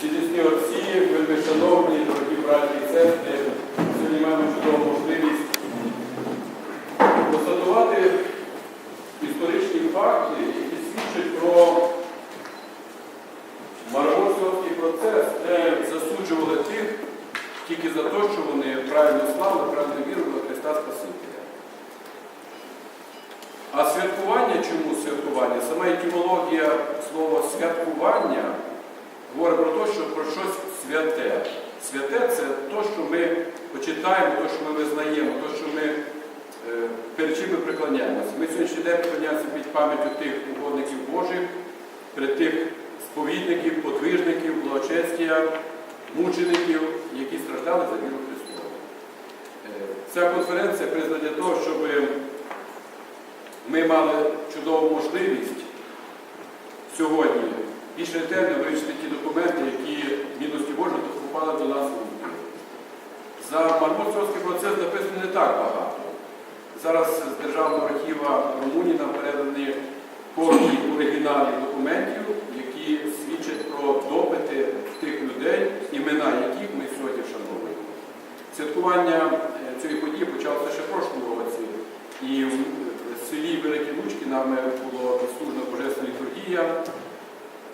Цілісні отці, вельми шановні, дорогі браті і сестри, сьогодні маємо чудову можливість констатувати історичні факти, які свідчать про Маргосовський процес, де засуджували тих тільки за те, що вони правильно славили, правильно вірили в Христа Спасителя. А святкування, чому святкування? Сама етимологія слова святкування говорить про те, що про щось святе. Святе це те, що ми почитаємо, те, що ми визнаємо, те, що ми е, перед чим ми преклоняємося. Ми сьогоднішній день преклоняємося під пам'яттю тих угодників Божих, перед тих сповідників, подвижників, благочестя, мучеників, які страждали за віру Христову. Е, Ця конференція призвана для того, щоб ми мали чудову можливість сьогодні більш ретельно вивчити ті документи, які милості Божої поступали до нас у. За Мармоцовський процес написано не так багато. Зараз з Державного архіва Румунії нам передані копії оригіналів документів, які свідчать про допити тих людей, імена яких ми сьогодні вшановуємо. Святкування е, цієї події почалося ще в прошлому році. І в селі Великі Лучки нами було відслужена Божественна літургія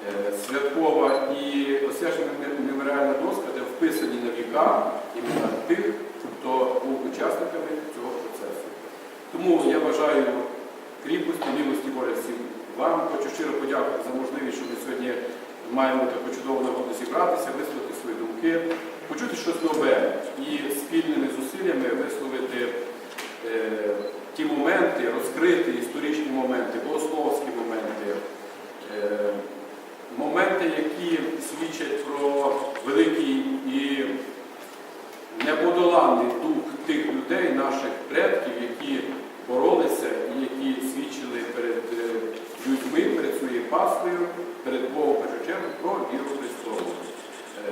е, святкова і освячена меморіальна доска, де вписані на віка імена тих, хто був учасниками цього процесу. Тому я бажаю кріпості, милості Божої всім вам. Хочу щиро подякувати за можливість, що ми сьогодні маємо таку чудову нагоду зібратися, висловити свої думки, почути щось нове і спільними зусиллями висловити е, ті моменти, розкрити історичні моменти, богословські моменти, е, моменти, які свідчать про великий і неподоланний дух тих людей, наших предків, які боролися і які свідчили перед е, людьми, перед своєю паствою, перед Богом в першу чергу про віру Христову.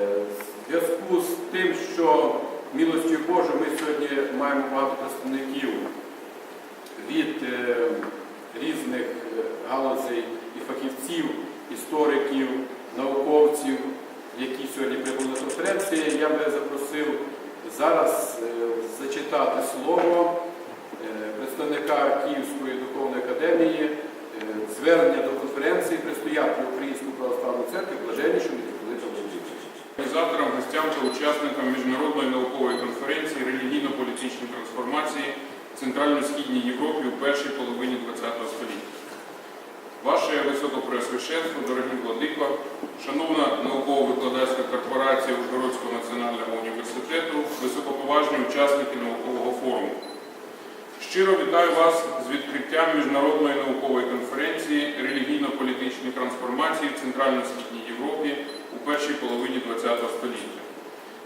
Е, В зв'язку з тим, що милостю Божою ми сьогодні маємо багато представників від е, різних е, галузей і фахівців, істориків, науковців, які сьогодні прибули на конференції, я би запросив зараз е, зачитати слово е, представника Київської духовної академії, е, звернення до конференції предстоятелю Української православної церкви блаженнішого митрополита Володимира. Організаторам, гостям та учасникам міжнародної наукової конференції релігійно-політичні трансформації в Центрально-Східній Європі у першій половині ХХ століття. Ваше Високопреосвященство, дорогі владико, шановна науково-викладацька корпорація Ужгородського національного університету, високоповажні учасники наукового форуму. Щиро вітаю вас з відкриттям міжнародної наукової конференції релігійно-політичні трансформації в Центрально-Східній Європі у першій половині ХХ століття.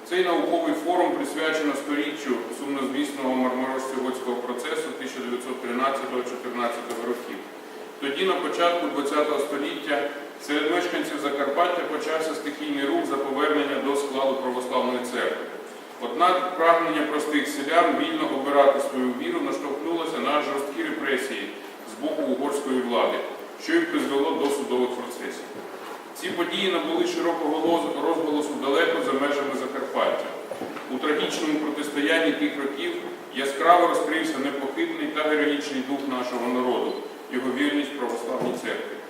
Цей науковий форум присвячено сторіччю сумнозвісного марморозцього процесу 1913-14 років. Тоді, на початку ХХ століття, серед мешканців Закарпаття почався стихійний рух за повернення до складу. Однак прагнення простих селян вільно обирати свою віру наштовхнулося на жорсткі репресії з боку угорської влади, що й призвело до судових процесів. Ці події набули широкого розголосу далеко за межами Закарпаття. У трагічному протистоянні тих років яскраво розкрився непохитний та героїчний дух нашого народу, його вірність православній церкві.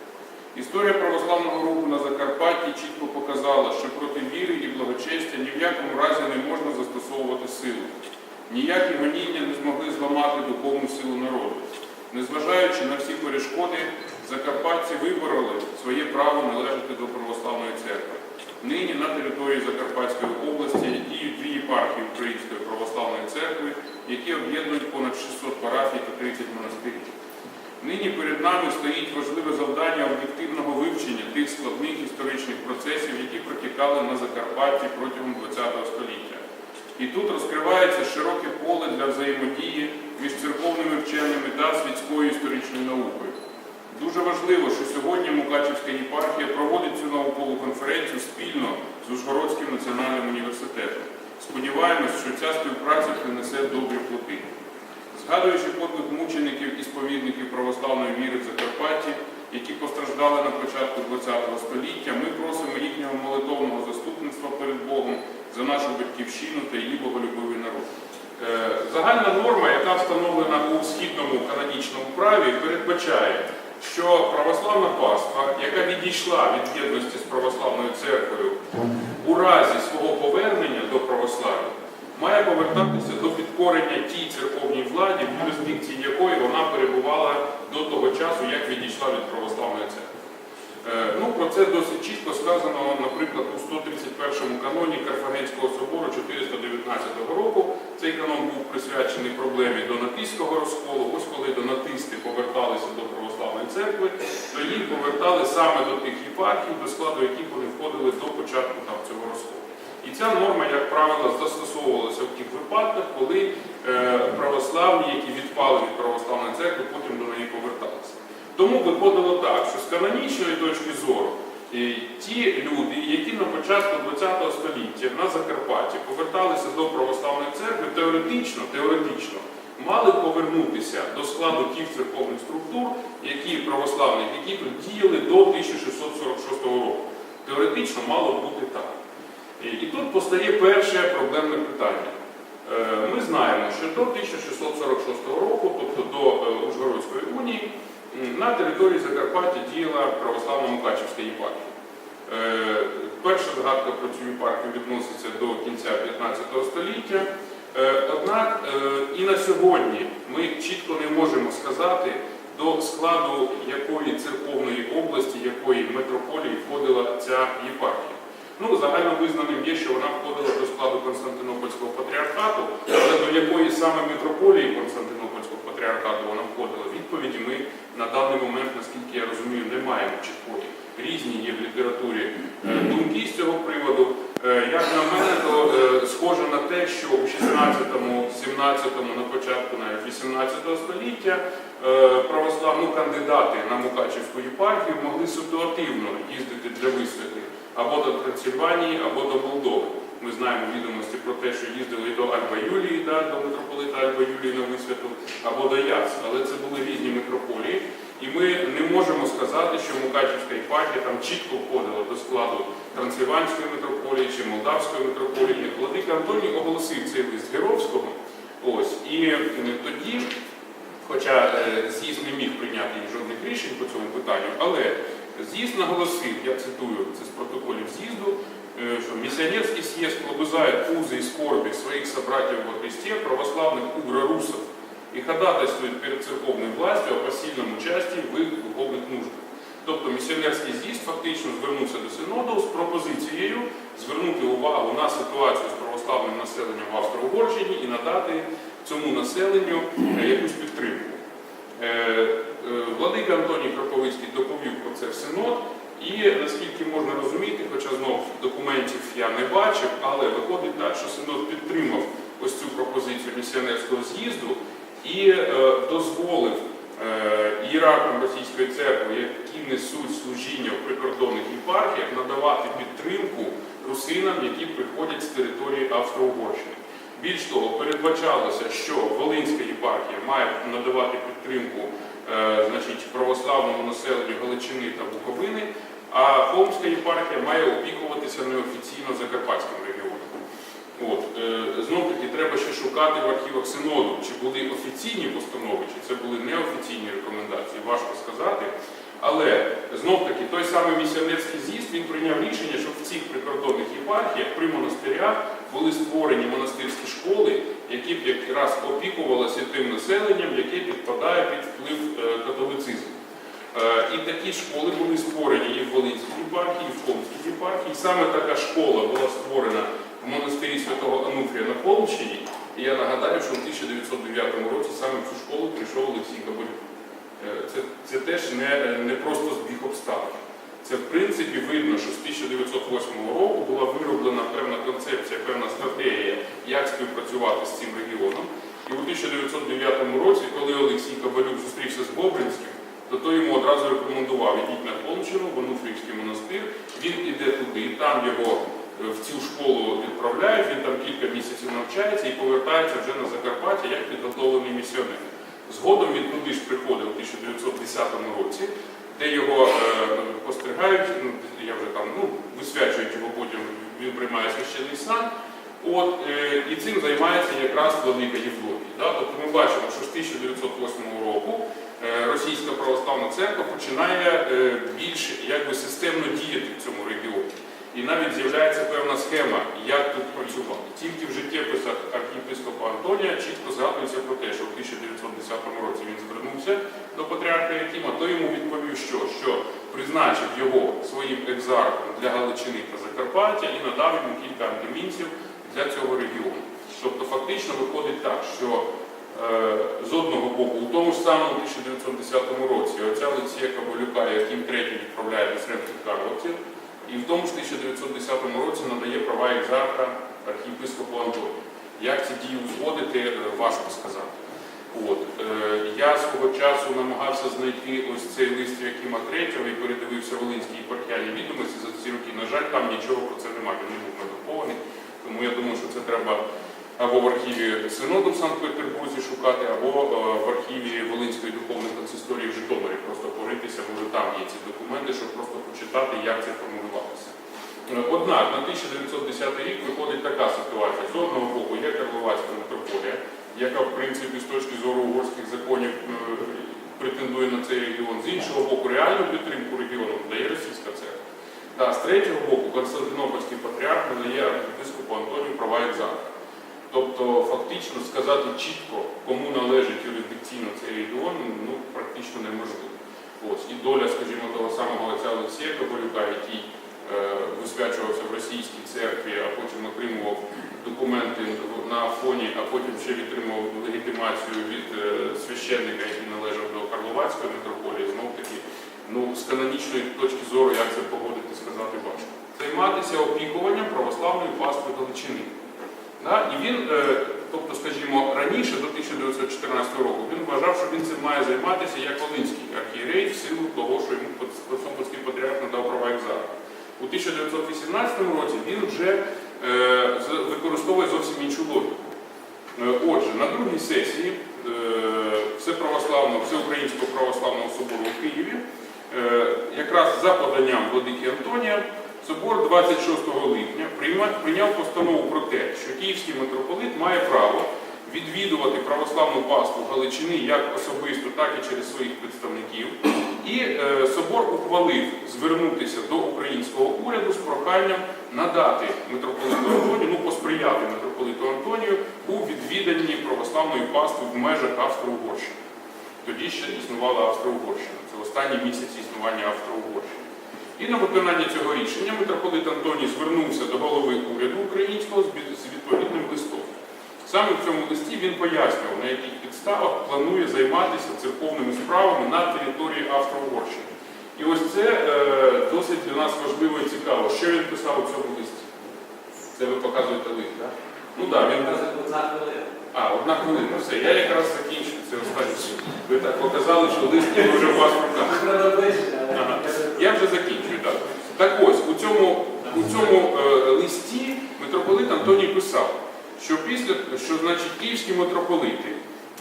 Історія православного руху на Закарпатті чітко показала, що проти віри і благочестя ні в якому разі не можна застосовувати силу. Ніякі гоніння не змогли зламати духовну силу народу. Незважаючи на всі перешкоди, закарпатці вибороли своє право належати до православної церкви. Нині на території Закарпатської області діють дві єпархії Української православної церкви, які об'єднують понад 600 парафій та 30 монастирів. Нині перед нами стоїть важливе завдання об'єктивного вивчення тих складних історичних процесів, які протікали на Закарпатті протягом ХХ століття. І тут розкривається широке поле для взаємодії між церковними вченими та світською історичною наукою. Дуже важливо, що сьогодні Мукачівська єпархія проводить цю наукову конференцію спільно з Ужгородським національним університетом. Сподіваємось, що ця співпраця принесе добрі плоди. Згадуючи подвиг мучеників і сповідників православної віри в Закарпатті, які постраждали на початку ХХ століття, ми просимо їхнього молитовного заступника за нашу батьківщину та її боголюбивий народ. Е, Загальна норма, яка встановлена у східному канонічному праві, передбачає, що православна паства, яка відійшла від єдності з православною церквою у разі свого повернення до православ'я, має повертатися підкорення тій церковній владі, в юрисдикції якої вона перебувала до того часу, як відійшла від православної церкви. Е, Ну, про це досить чітко сказано, наприклад, у 131 каноні Карфагенського собору 419 року. Цей канон був присвячений проблемі донатистського розколу. Ось коли донатисти поверталися до православної церкви, то їх повертали саме до тих єпархій, до складу яких вони входили до початку там, цього розколу. І ця норма, як правило, застосовувалася в тих випадках, коли е, православні, які відпали від православної церкви, потім до неї поверталися. Тому виходило так, що з канонічної точки зору е, ті люди, які на початку ХХ століття на Закарпатті поверталися до православної церкви, теоретично, теоретично мали повернутися до складу тих церковних структур, які православних, які діяли до 1646 року. Теоретично мало бути так. І тут постає перше проблемне питання. Е, Ми знаємо, що до 1646 року, тобто до е, Ужгородської унії, на території Закарпаття діяла православна Мукачівська єпархія. Е, Перша згадка про цю єпархію відноситься до кінця 15 століття. Однак і на сьогодні ми чітко не можемо сказати, до складу якої церковної області, якої метрополії входила ця єпархія. Ну, загально визнаним є, що вона входила до складу Константинопольського патріархату, але до якої саме митрополії Константинопольського патріархату вона входила, відповіді ми на даний момент, наскільки я розумію, не маємо чіткої. Різні є в літературі е, думки з цього приводу. Е, Як на мене, то е, схоже на те, що у 16-му, 17-му, на початку навіть 18 століття православні кандидати на Мукачівську єпархію могли ситуативно їздити для висвяти або до Трансильванії, або до Молдови. Ми знаємо відомості про те, що їздили до Альба Юлії, да, до митрополита Альба Юлії на висвяту, або до Яц. Але це були різні митрополії. І ми не можемо сказати, що Мукачівська єпархія там чітко входила до складу Трансильванської митрополії чи Молдавської митрополії. Владика Антоній оголосив цей лист Геровського. Ось. І е, тоді, хоча е, з'їзд не міг прийняти жодних рішень по цьому питанню, але з'їзд наголосив, я цитую це з протоколів з'їзду, э, что миссионерский съезд лобызает узы и скорби своих собратьев во Христе, православных угрорусов, и ходатайствует перед церковной властью о посильном участии в їх духовних нуждах. Тобто місіонерський з'їзд фактично звернувся до синоду з пропозицією звернути увагу на ситуацію з православним населенням в Австро-Угорщині і надати цьому населенню е, якусь підтримку. Е, Владика Антоній Кроповицький доповів про це в синод, і наскільки можна розуміти, хоча знов документів я не бачив, але виходить так, що синод підтримав ось цю пропозицію місіонерського з'їзду і е, дозволив е, ієрархам Російської церкви, які несуть служіння в прикордонних єпархіях, надавати підтримку русинам, які приходять з території Австро-Угорщини. Більш того, передбачалося, що Волинська єпархія має надавати підтримку значить, православному населенню Галичини та Буковини, а Холмська єпархія має опікуватися неофіційно Закарпатським регіоном. От, е, знов таки треба ще шукати в архівах синоду, чи були офіційні постанови, чи це були неофіційні рекомендації, важко сказати. Але знов таки той самий місіонерський з'їзд він прийняв рішення, щоб в цих прикордонних єпархіях при монастирях були створені монастирські школи, які б якраз опікувалися тим населенням, яке підпадає під вплив е, католицизму. Е, І такі школи були створені і в Волинській єпархії, і в Холмській єпархії. Саме така школа була створена в монастирі святого Ануфрія на Холмщині. І я нагадаю, що в 1909 році саме в цю школу прийшов Олексій Кабалюк. Е, Це, це теж не, не просто збіг обставин. Це в принципі видно, що з 1908 року була вироблена певна концепція, певна стратегія, як співпрацювати з цим регіоном. І у 1909 році, коли Олексій Кабалюк зустрівся з Бобринським, то той йому одразу рекомендував ідіть на Холмщину, в Онуфрівський монастир. Він іде туди, там його е, в цю школу відправляють, він там кілька місяців навчається і повертається вже на Закарпаття як підготовлений місіонер. Згодом він туди ж приходив у 1910 році, де його е, постригають, ну, я вже там, ну, висвячують його потім, він приймає священний сан. От, е, і цим займається якраз владика Євдокій. Да? Тобто ми бачимо, що з 1908 року е, Російська православна церква починає більш якби, системно діяти в цьому регіоні. І навіть з'являється певна схема, як тут працювати. Тільки в життєписах архієпископа Антонія чітко згадується про те, що в 1910 році він звернувся до патріарха Якима, то йому відповів, що, що призначив його своїм екзархом для Галичини та Закарпаття і надав йому кілька антимінців для цього регіону. Тобто фактично виходить так, що е, з одного боку, у тому ж самому 1910 році оця Олексія Кабалюка, яким третій відправляє до Сремських Карловців, і в тому ж 1910 році надає права екзарха архієпископу Антонію. Як ці дії узгодити, е, важко сказати. От. Е, я свого часу намагався знайти ось цей лист Якима Третього і передивився Волинській єпархіальні відомості за ці роки. На жаль, там нічого про це немає, він не був надрукований. Тому я думаю, що це треба або в архіві Синоду в Санкт-Петербурзі шукати, або е, в архіві Волинської духовної консисторії в Житомирі. Просто поритися, може там є ці документи, щоб просто почитати, як це формулювалося. Е, Однак на 1910 рік виходить така ситуація. З одного боку є Карловацька митрополія, яка в принципі з точки зору угорських законів е, претендує на цей регіон. З іншого боку, реальну підтримку регіону дає російська церква. Та з третього боку, Константинопольський патріарх надає архієпископу Антонію права екзарха. Тобто, фактично сказати чітко, кому належить юрисдикційно цей регіон, ну практично неможливо. Ось і доля, скажімо, того самого отця Олексія Кобилюка, який е, висвячувався в російській церкві, а потім отримував документи на фоні, а потім ще відтримував легітимацію від е, священника, який належав до Карловацької митрополії, знов таки, ну з канонічної точки зору, як це погодити, сказати важко. Займатися опікуванням православної пастви Галичини. І він, е, тобто, скажімо, раніше, до 1914 року, він вважав, що він цим має займатися як Волинський архієрей в силу того, що йому Константинопольський патріарх надав права екзарха. У 1918 році він вже е, використовує зовсім іншу логіку. Е, Отже, на другій сесії Всеправославного, Всеукраїнського православного собору у Києві, якраз за поданням владики Антонія, собор 26 липня прийняв постанову про те, що Київський митрополит має право відвідувати православну паству Галичини як особисто, так і через своїх представників. І е, собор ухвалив звернутися до українського уряду з проханням надати митрополиту Антонію, ну посприяти митрополиту Антонію у відвіданні православної пастви в межах Австро-Угорщини. Тоді ще існувала Австро-Угорщина. Це останні місяці існування Австро-Угорщини. І на виконання цього рішення митрополит Антоній звернувся до голови уряду українського з відповідним листом. Саме в цьому листі він пояснював, на яких підставах планує займатися церковними справами на території Австро-Угорщини. І ось це е, досить для нас важливо і цікаво. Що він писав у цьому листі? Це ви показуєте лист, так? Ну так, він а, одна хвилина, все. Я якраз закінчив це останнє. Ви так показали, що лист ніби вже у вас в руках. Ага. Я вже закінчую, так. Так ось, у цьому, у цьому е, листі митрополит Антоній писав, що після, що значить київські митрополити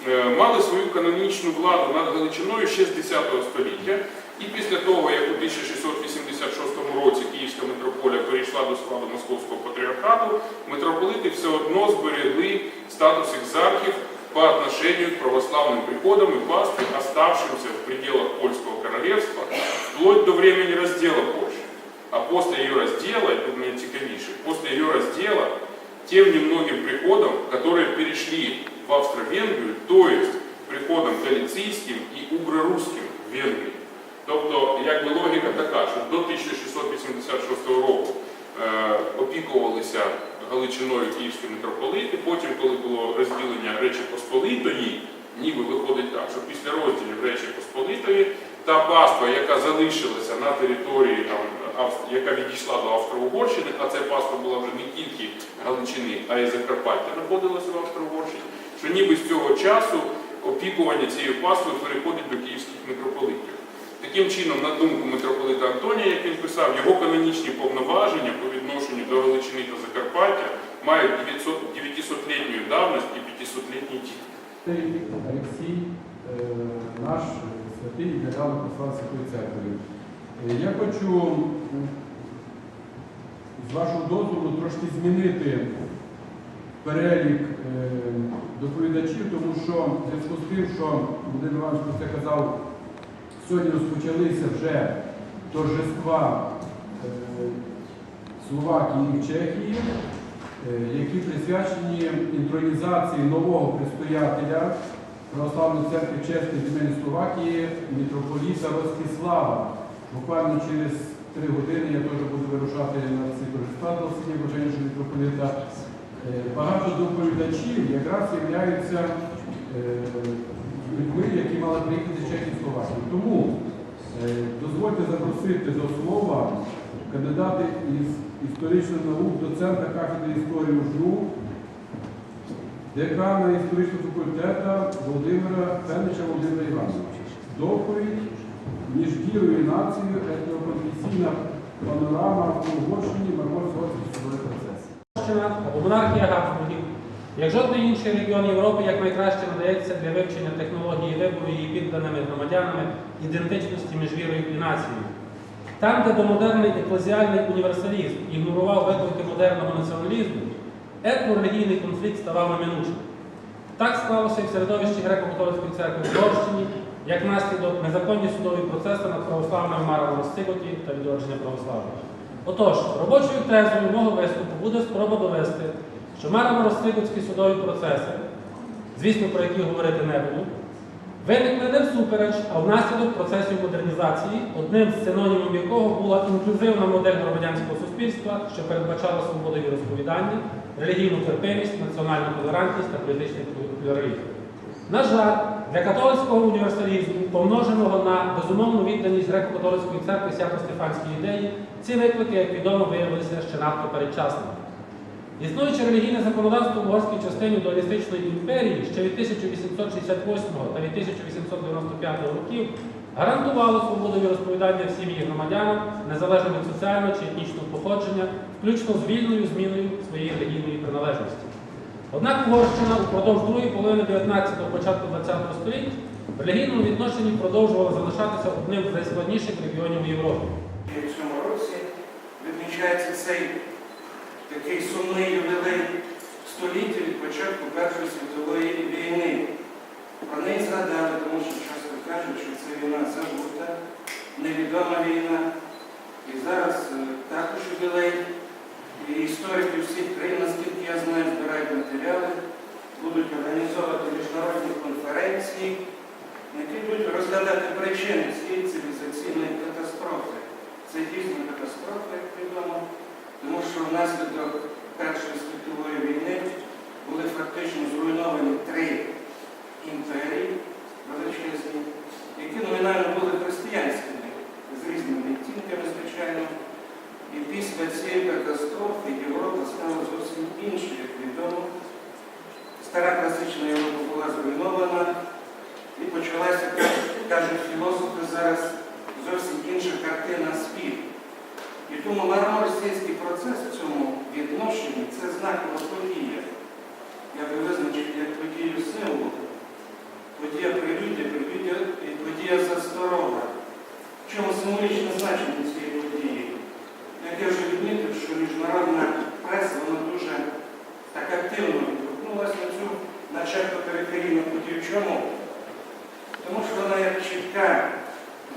е, мали свою канонічну владу над Галичиною ще з 10 століття, і після того, як у 1686 році Київська митрополія перейшла до складу Московського патріархату, митрополити все одно зберегли статус екзархів по отношению к православным приходам и пастве, оставшимся в пределах Польского королевства, вплоть до времени раздела Польши. А после ее раздела, это мне цікавіше, после ее раздела, тем немногим приходам, которые перешли в Австро-Венгрию, то есть приходам галицийским и угро-русским в Венгрії. Тобто, якби логіка така, що до 1686 року е, опікувалися Галичиною київські митрополити, потім, коли було розділення Речі Посполитої, ніби виходить так, що після розділів Речі Посполитої та паства, яка залишилася на території, там, яка відійшла до Австро-Угорщини, а ця паства була вже не тільки Галичини, а й Закарпаття знаходилася в Австро-Угорщині, що ніби з цього часу опікування цією паствою переходить до київських митрополитів. Таким чином, на думку митрополита Антонія, як він писав, його канонічні повноваження по відношенню до Галичини та Закарпаття мають 900-літню давність і 500-літній дід. Цей Олексій, е, наш святий недавно послав Святої Церкви. Е, Я хочу з вашого дозволу трошки змінити перелік е, доповідачів, тому що в зв'язку з тим, що Володимир Іванович про це казав, сьогодні розпочалися вже торжества е, Словакії і Чехії, е, які присвячені інтронізації нового предстоятеля Православної церкви Чеської земель Словакії, митрополіта Ростислава. Буквально через три години я теж буду вирушати на ці торжества до сьогодні Боженського митрополіта. Е, Багато доповідачів якраз являються людьми, які мали приїхати з Чехії Словакії. Тому е, дозвольте запросити до слова кандидата із історичних наук, доцента кафедри історії УЖНУ, декана історичного факультету Володимира Фенича Володимира Івановича. Доповідь між вірою і нацією етноконфесійна панорама в Угорщині судовий процес. Монархія Габсбургів, як жодний інший регіон Європи, як найкраще надається для вивчення технології вибору її підданими громадянами ідентичності між вірою і нацією. Там, де домодерний еклезіальний універсалізм ігнорував виклики модерного націоналізму, етнорелігійний конфлікт ставав неминучим. Так склалося і в середовищі греко-католицької церкви в Угорщині, як наслідок незаконні судові процеси над православною Маром Ростиготі та відродження православ'я. Отож, робочою тезою мого виступу буде спроба довести, що Мараво-Ростигутські судові процеси, звісно, про які говорити не буду, виникли не всупереч, а внаслідок процесів модернізації, одним з синонімів якого була інклюзивна модель громадянського суспільства, що передбачала свободу віросповідання, релігійну терпимість, національну толерантність та політичний плюралізм. На жаль, для католицького універсалізму, помноженого на безумовну відданість греко-католицької церкви свято-стефанській ідеї, ці виклики, як відомо, виявилися ще надто передчасними. Існуюче релігійне законодавство в угорській частині дуалістичної імперії ще від 1868 та від 1895 років гарантувало свободу віросповідання всім її громадянам, незалежно від соціального чи етнічного походження, включно з вільною зміною своєї релігійної приналежності. Однак Угорщина упродовж другої половини 19-го, початку 20-го століть в релігійному відношенні продовжувала залишатися одним з найскладніших регіонів Європи. В цьому році відмічається цей такий сумний ювілей століття від початку Першої світової війни. Про неї згадали, тому що часто кажуть, що це війна забута, невідома війна. І зараз е, також ювілей. І історики всіх країн, наскільки я знаю, збирають матеріали, будуть організовувати міжнародні конференції, які будуть розглядати причини цієї цивілізаційної катастрофи. Це дійсно катастрофа, як відомо, тому що внаслідок Першої світової війни були фактично зруйновані три імперії величезні, які номінально були християнськими, з різними відтінками, звичайно. І після цієї катастрофи Європа стала зовсім іншою, як відомо. Стара класична Європа була зруйнована і почалася, кажуть філософи зараз, зовсім інша картина світу. І тому марморський процес в цьому відношенні це знакова подія. як визначить як подію силу, подія прилюддя, і подія засторога. В чому символічне значення цієї події? Як я вже відмітив, що міжнародна преса вона дуже так активно відгукнулася на цю начебто периферійну подію. Чому? Тому що вона як чітка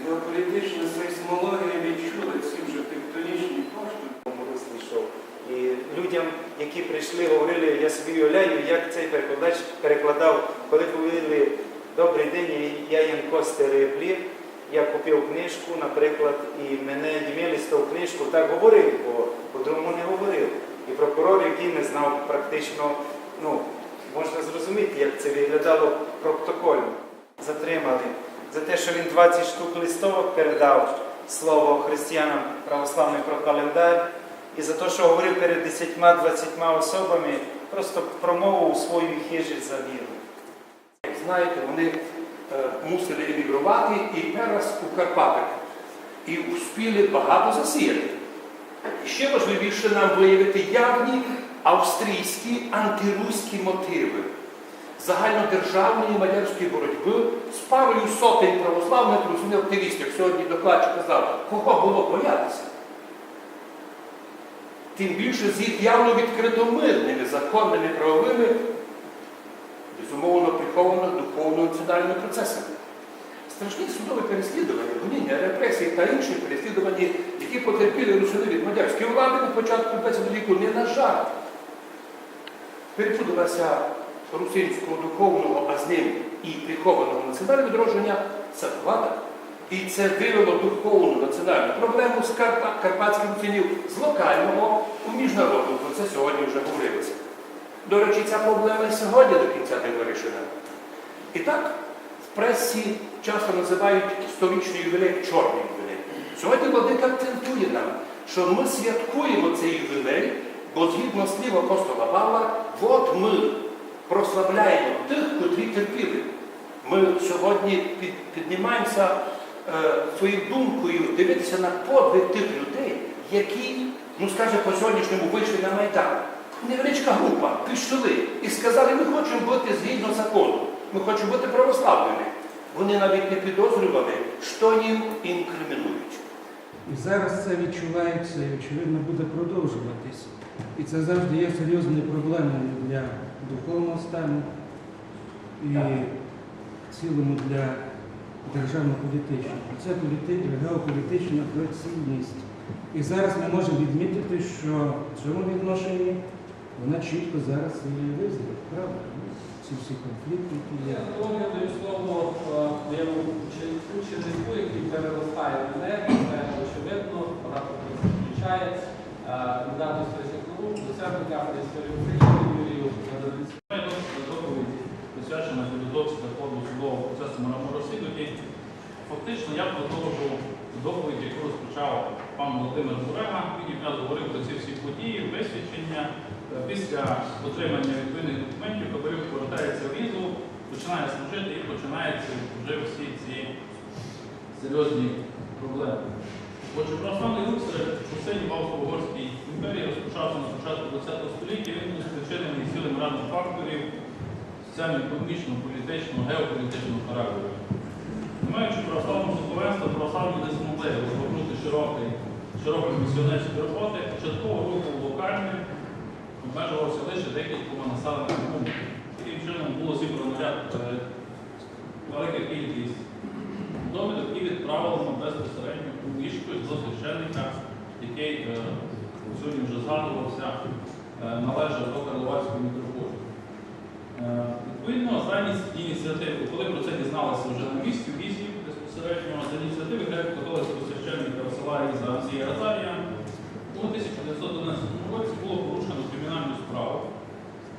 геополітична сейсмологія відчула ці вже тектонічні кошти. руслі йшов. І людям, які прийшли, говорили, я собі уявляю, як цей перекладач перекладав, коли повіли добрий день, я Янко Стереблів, я купив книжку, наприклад, і мене Ємелі з ту книжку так говорив, бо по-другому не говорив. І прокурор, який не знав практично, ну, можна зрозуміти, як це виглядало протокольно. Затримали за те, що він 20 листовок передав слово християнам православний про календар, і за те, що говорив перед 10-20 особами, просто промовив свою хижі за віру. Знаєте, вони е, мусили емігрувати і перес у Карпатах. І успіли багато засіяти. Ще важливіше нам виявити явні австрійські антируські мотиви загальнодержавної мадярської боротьби з парою сотень православних розумів активістів. Сьогодні докладчик казав, кого було боятися. тим більше з їх явно відкрито мирними, законними, правовими, безумовно приховано духовно-національними процесами. Страшні судові переслідування, гоніння, репресії та інші переслідування, які потерпіли русини від мадярської влади на початку 20 віку, не на жарт. Перепуталася русинського духовного, а з ним і прихованого національного відродження влада. І це вивело духовну національну проблему з Карпа- карпатських русинів з локального у міжнародну. Про це сьогодні вже говорилося. До речі, ця проблема сьогодні до кінця не вирішена. І так, в пресі часто називають сторічний ювілей чорний ювілей. Сьогодні владика акцентує нам, що ми святкуємо цей ювілей, бо згідно слів апостола Павла, от ми прославляємо тих, котрі терпіли. Ми сьогодні піднімаємося е, своєю думкою дивитися на подвиг тих людей, які, ну скаже, по сьогоднішньому вийшли на Майдан. Невеличка група пішли і сказали, ми хочемо бути згідно закону, ми хочемо бути православними. Вони навіть не підозрювали, що їм інкримінують. І зараз це відчувається і, очевидно, буде продовжуватись. І це завжди є серйозною проблемою для духовного стану і в цілому для державно-політичного. Це геополітична прицільність. І зараз ми можемо відмітити, що в цьому відношенні вона чітко зараз і визнає, правда? Ці всі конфлікти, які є. Я даю слово е, моєму ученику, який переростає в багато включає. Е, Кандидат історичних доцент кафедри історії України Юрію Гадовицькому. доповідь присвячена підготовці та ходу судового процесу морального розслідування. Фактично я продовжу доповідь, яку розпочав пан Володимир Бурега. Він якраз говорив про ці всі події, висвідчення. Е, Після отримання відповідних документів хабарів повертається в візу, починає служити і починаються вже всі ці серйозні проблеми. Отже, православний рух серед часів Австро-Угорській імперії розпочався на початку ХХ століття. Він був спричинений цілим радом факторів соціально-економічного, політичного, геополітичного характеру. Не маючи православного духовенства, православні не змогли розгорнути широкий місіонерські роботи. Початково рух локальним, обмежувався лише декількома населеними пунктами. Таким чином було зібрано ряд е, велика кількість довідок і відправлено безпосередньо у вішкою до священника, який е, сьогодні вже згадувався, е, належав до Карловацької митрополії. Е, Відповідно, за ініці- ініціативи, коли про це дізналися вже на місці, в візі безпосередньо, за ініціативи греко-католицького священника Васила Іза Андрія Азарія, у 1911 році було порушено кримінальну справу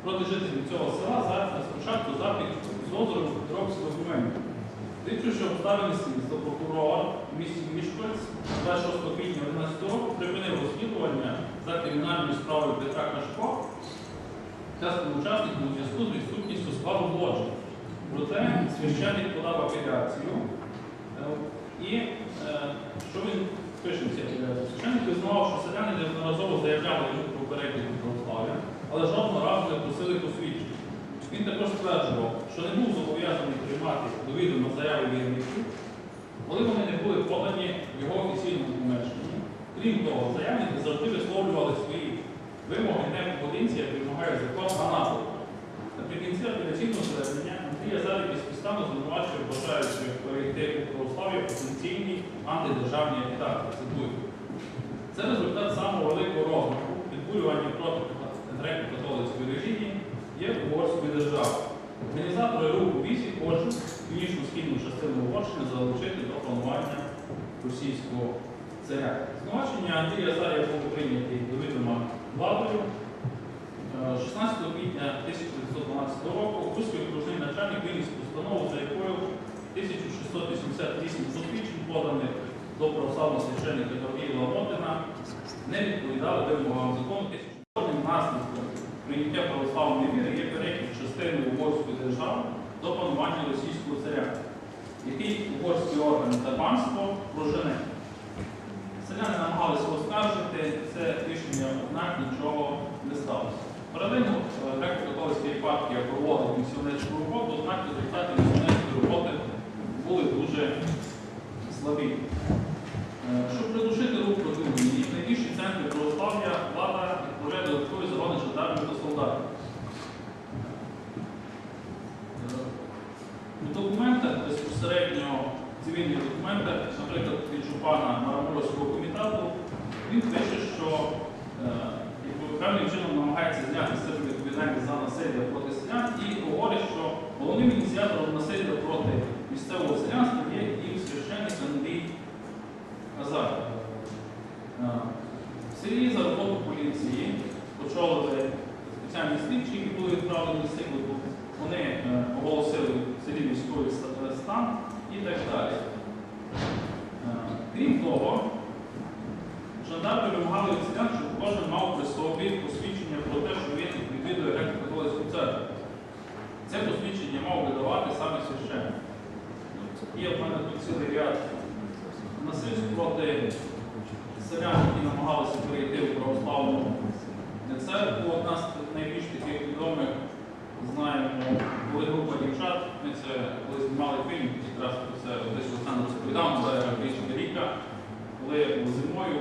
проти жителів цього села за спочатку за підозрою в підробці документів. Вивчивши обставини слідства, прокурор в місті Мішкольц 26 квітня 2011 року припинив розслідування за кримінальною справою Петра Кашко та співучасником у зв'язку з відсутністю складу злочину. Проте священник подав апеляцію е, і е, що він пише в цій апеляції? Священник визнавав, що селяни неодноразово заявляли про переклад православ'я, але жодного разу не просили посвідчення. Він також стверджував, що не був зобов'язаний приймати до відома заяви вірників, коли вони не були подані в його офіційному помешканні. Крім того, заявники завжди висловлювали свої вимоги не в поодинці, як вимагає закон, а НАТО. Наприкінці апеляційного звернення Андрій Азарій безпідставно звинувачує бажаючих перейти у православ'я потенційні антидержавні агітації. Цитую. Це результат самого великого розмаху підбурювання проти греко-католицької релігії є угорської держави. Організатори руху візі хочуть північну східну частину Угорщини залучити до планування російського царя. Звинувачення Андрія Зарія було прийняті до відома владою. Е, 16 квітня 1912 року Руський окружний начальник виніс постанову, за якою 1688 посвідчень, поданих до православного священника Георгія Мотина, не відповідали вимогам закону. Кожним наслідком прийняття православної віри є перехід частини угорської держави до панування російського царя, який угорські органи та панство прожене. Селяни намагалися оскаржити це рішення, однак нічого не сталося. Паралельно е, греко-католицька єпархія проводить місіонерську роботу, однак результати місіонерської роботи були дуже слабі. Е, Щоб придушити рух проти Румунії, найбільші центри documente, să trecă din Ciupana Крім того, жандарми вимагали від селян, щоб кожен мав при собі посвідчення про те, що він відвідує греко-католицьку церкву. Це посвідчення мав видавати саме священник. Є в мене тут цілий ряд насильств проти селян, які намагалися перейти в православну церкву. Одна з найбільш таких відомих знаємо, коли група дівчат, ми це коли знімали фільм, якраз про це десь Олександр розповідав, це Кришна Ріка, коли зимою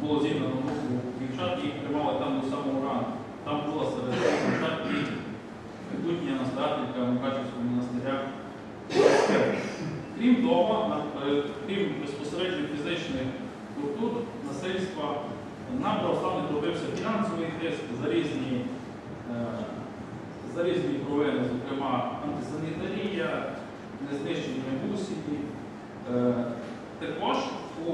було зібрано групу дівчат, їх тримали там до самого ранку. Там була серед дівчат і майбутня настоятелька Мукачівського монастиря. Крім того, е, крім безпосередньо фізичних культур, насильства, на православних робився фінансовий тиск за різні, е, за різні провини, зокрема антисанітарія, незнищення бусії. Е, Також у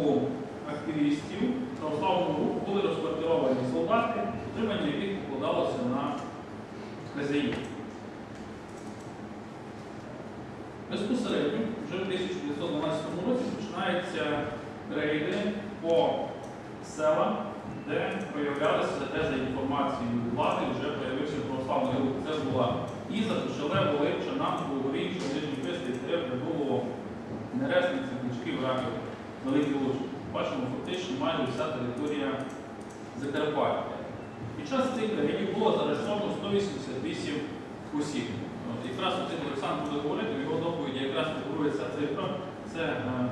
активістів православного руху були розквартировані солдати, утримання яких покладалося на хазяїв. Безпосередньо вже в 1912 році починаються рейди по селам, де проявлялися, де за інформацією влади вже появився православний рух. Це була Іза, Шеле, Волинча, Намку, Горінча, Нижній Пистий, Треп, було Нересниці, Кличків, Раків, Великий Луч. Бачимо, фактично майже вся територія Закарпаття. Під час цих рейдів було заарештовано 188 осіб. От, якраз оцей Олександр буде говорити, в його доповіді якраз фігурується цифра. Це е,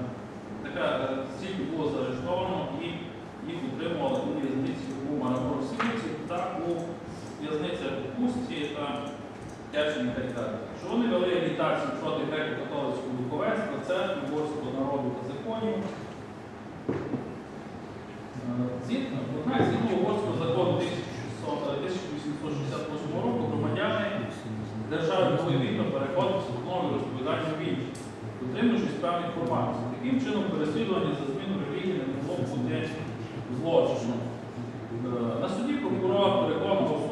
така е, стільки було заарештовано і їх утримували у в'язниці у Мараморосівці та у в'язницях у Пустці та Тячині та далі. Що вони вели агітацію проти греко-католицького духовенства, церкви, борського народу та законів. Е, Згідно угорського закону 1868 року громадяни держави були вільно переходити з одного розповідання в інше, дотримуючись певних формацій. Таким чином, переслідування за зміну релігії не могло бути злочином. Е, На суді прокурор переконував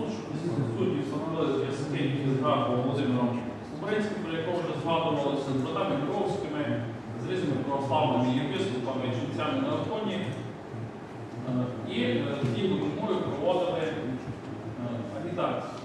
принципі, про якого вже згадувалося з братами кровськими, з різними православними єпископами і ченцями на Афоні. Е, і е, з їх допомогою проводили е, агітацію.